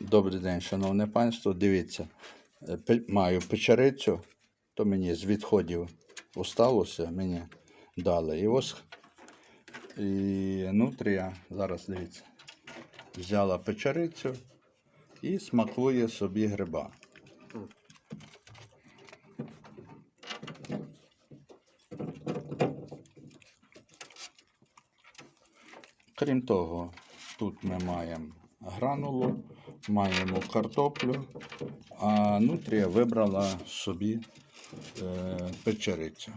Добрий день, шановне панство. Дивіться, е, маю печерицю, то мені з відходів осталося, мені дали. І ось і нутрія, зараз дивіться, взяла печерицю і смакує собі гриба. Крім того, тут ми маємо гранулу, маємо картоплю, а нутрія вибрала собі е, печерицю.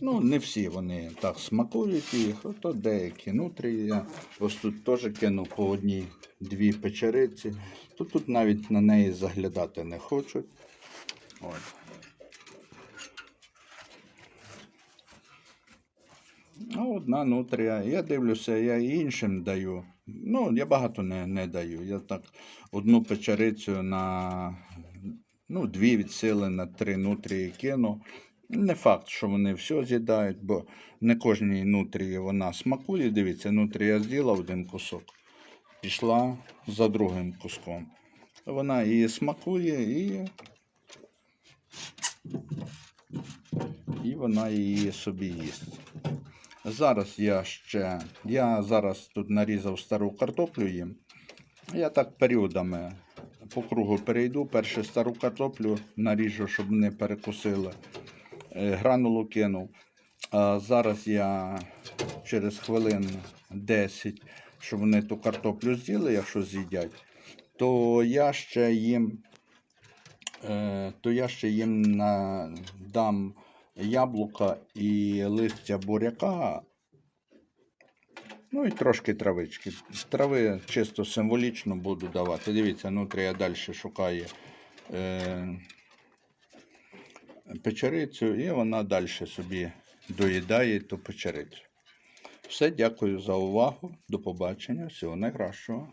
Ну, не всі вони так смакують їх, то деякі нутрії. Я ось тут теж кинув по одній дві печериці, то тут навіть на неї заглядати не хочуть. От. А одна нутрія. Я дивлюся, я іншим даю. Ну, я багато не, не даю. Я так одну печерицю на ну, дві від сили на три нутрії кину. Не факт, що вони все з'їдають, бо не кожній нутрії вона смакує. Дивіться, нутрія з'їла один кусок, пішла за другим куском. Вона її смакує і, і вона її собі їсть. Зараз я ще. Я зараз тут нарізав стару картоплю їм. Я так періодами по кругу перейду. Перше стару картоплю наріжу, щоб не перекусили. Е, Гранулу кинув. А зараз я через хвилин 10, щоб вони ту картоплю з'їли, якщо з'їдять, то я ще їм, е, то я ще їм на, дам яблука і листя буряка. Ну і трошки травички. З Трави чисто символічно буду давати. Дивіться, нутрія далі шукає е, печерицю, і вона далі собі доїдає ту печерицю. Все, дякую за увагу. До побачення. Всього найкращого.